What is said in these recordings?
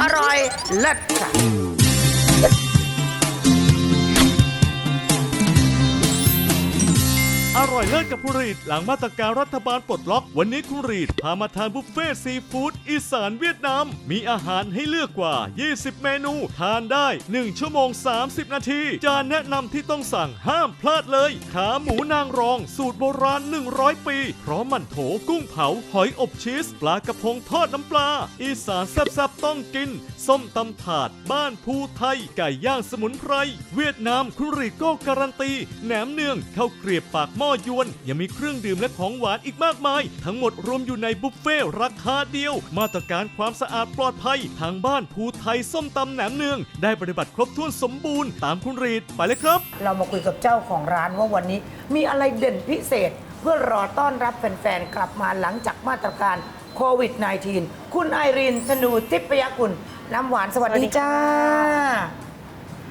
อร่อยเลิศค่ะ ร่อยเลิศกับคุณรีดหลังมาตรการรัฐบาลปลดล็อก วันนี้คุณรีดพามาทานบุฟเฟ่ต์ซีฟู้ดอีสานเวียดนาม มีอาหารให้เลือกกว่า 20 เมนู ทานได้ 1 ชั่วโมง 30 นาที จานแนะนำที่ต้องสั่งห้ามพลาดเลย ขาหมูนางรอง สูตรโบราณ 100 ปี พร้อมมันโถกุ้งเผา หอยอบชีส ปลากระพงทอดน้ำปลา อีสานแซ่บๆต้องกิน ส้มตำถาด บ้านภูไทย ไก่ย่างสมุนไพร เวียดนามคุณรีดก็การันตี แหนมเนืองข้าวเกรียบปากหม้อยวน ยังมีเครื่องดื่มและของหวานอีกมากมาย ทั้งหมดรวมอยู่ในบุฟเฟ่ต์ราคาเดียว มาตรการความสะอาดปลอดภัย ทางบ้านภูไทยส้มตำแหนมเนือง ได้ปฏิบัติครบถ้วนสมบูรณ์ตามคุณรีดไปเลยครับ เรามาคุยกับเจ้าของร้านว่าวันนี้มีอะไรเด่นพิเศษ เพื่อรอต้อนรับแฟนๆกลับมาหลังจากมาตรการโควิด -19 คุณไอรีนธนูทิพยกุลน้ำหวานสวัสดีจ้า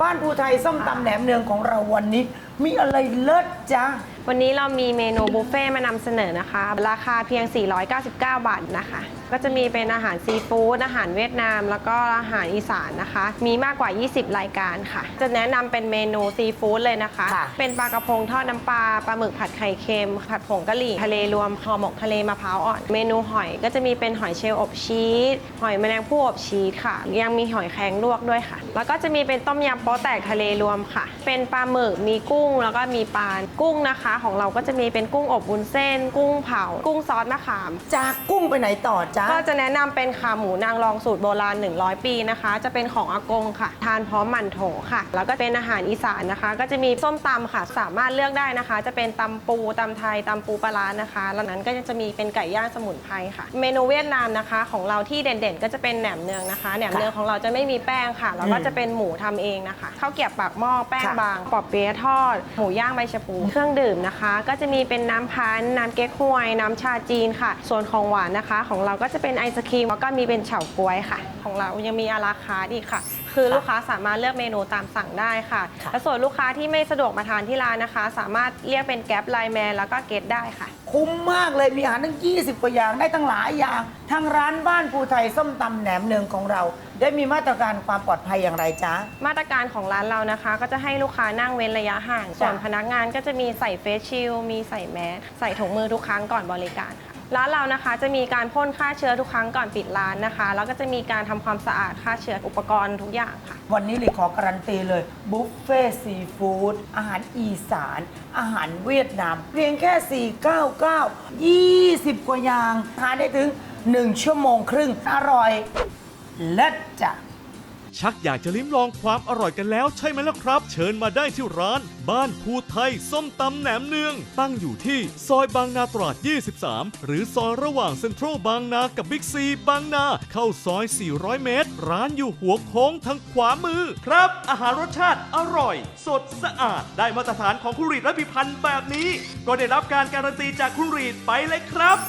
บ้านภูไทยส้มตำแหนมเนืองของเราวันนี้ มีอะไรเลิศจ้าวันนี้เรามีเมนูบุฟเฟ่ต์มานำเสนอนะคะ ราคาเพียง 499 บาทนะคะ ก็จะมีเป็นอาหารซีฟู้ดอาหารเวียดนาม แล้วก็อาหารอีสานนะคะ มีมากกว่า 20 รายการค่ะ จะแนะนำเป็นเมนูซีฟู้ดเลยนะคะ ค่ะ เป็นปลากระพงทอดน้ำปลาปลาหมึกผัดไข่เค็ม ผัดผงกะหรี่ ทะเลรวมห่อหมกทะเลมะพร้าวอ่อน เมนูหอยก็จะมีเป็นหอยเชลล์อบชีสหอยแมลงภู่อบชีสค่ะ ยังมีหอยแครงลวกด้วยค่ะ แล้วก็จะมีเป็นต้มยำโป๊ะแตกทะเลรวมค่ะ เป็นปลาหมึกมีกุ้งแล้วก็มีปลากุ้งนะคะของเราก็จะมีเป็นกุ้งอบวุ้นเส้น กุ้งเผา กุ้งซอสมะขาม จากกุ้งไปไหนต่อจ้าก็จะแนะนำเป็นขาหมูนางรองสูตรโบราณ 100 ปีนะคะ จะเป็นของอากงค่ะ ทานพร้อมหมั่นโถค่ะ แล้วก็เป็นอาหารอีสานนะคะ ก็จะมีส้มตำค่ะ สามารถเลือกได้นะคะ จะเป็นตำปูตำไทยตำปูปลาร้านะคะ แล้วนั้นก็จะมีเป็นไก่ย่างสมุนไพรค่ะ เมนูเวียดนามนะคะ ของเราที่เด่นๆ ก็จะเป็นแหนมเนืองนะคะ แหนมเนืองของเราจะไม่มีแป้งค่ะ แล้วก็จะเป็นหมูทำเองนะคะข้าวเกรียบปากหม้อแป้งค่ะ บาง ปอบเปี๊ยะทอด หมูย่างใบชะพู เครื่องดื่มนะคะ ก็จะมีเป็นน้ำพันธุ์น้ำเก๊กฮวย น้ำชาจีนค่ะ ส่วนของหวานนะคะ ของเราก็จะเป็นไอศครีมแล้วก็มีเป็นเฉาก๊วยค่ะ ของเรายังมีอาราคาร์ทอีกค่ะ คือลูกค้าสามารถเลือกเมนูตามสั่งได้ค่ะค่ะและส่วนลูกค้าที่ไม่สะดวกมาทานที่ร้านนะคะ สามารถเรียกเป็นแก๊ปไลน์แมนแล้วก็เกตได้ค่ะ คุ้มมากเลยมีอาหารตั้ง 20 กว่าอย่างได้ตั้งหลายอย่างทางร้านบ้านภูไทยส้มตำแหนมเนืองของเรา ได้มีมาตรการความปลอดภัยอย่างไรจ๊ะ มาตรการของร้านเรานะคะ ก็จะให้ลูกค้านั่งเว้นระยะห่าง ส่วนพนักงานก็จะมีใส่เฟสชิลด์มีใส่แมสใส่ถุงมือทุกครั้งก่อนบริการค่ะ ร้านเรานะคะจะมีการพ่นฆ่าเชื้อทุกครั้งก่อนปิดร้านนะคะ แล้วก็จะมีการทำความสะอาดฆ่าเชื้ออุปกรณ์ทุกอย่างค่ะ วันนี้หลีขอการันตีเลยบุฟเฟ่ซีฟู้ดอาหารอีสาน อาหารเวียดนาม เพียงแค่ 499 20 กว่าอย่างทานได้ถึง 1 ชั่วโมงครึ่ง อร่อยเลิศจ้ะ ชักอยากจะลิ้มลองความอร่อยกันแล้วใช่ไหมล่ะครับ เชิญมาได้ที่ร้าน บ้านภูไทยส้มตำแหนมเนือง ตั้งอยู่ที่ซอยบางนาตราด 23 หรือซอยระหว่างเซ็นทรัลบางนากับบิ๊กซีบางนา เข้าซอย 400 เมตร ร้านอยู่หัวโค้งทางขวามือ ครับ อาหารรสชาติอร่อย สดสะอาดได้มาตรฐานของคุณรีดและพิพันธ์แบบนี้ ก็ได้รับการการันตีจากคุณรีดไปเลยครับ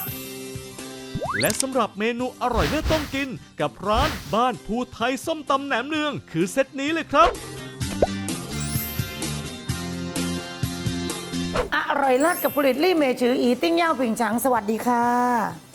และสำหรับเมนูอร่อยเลิศต้องกิน กับร้านบ้านภูไทยส้มตำแหนมเนือง คือเซตนี้เลยครับ อร่อยเลิศกับผลิตลี่เมชืออีติ้งย่าผิงฉังสวัสดีค่ะ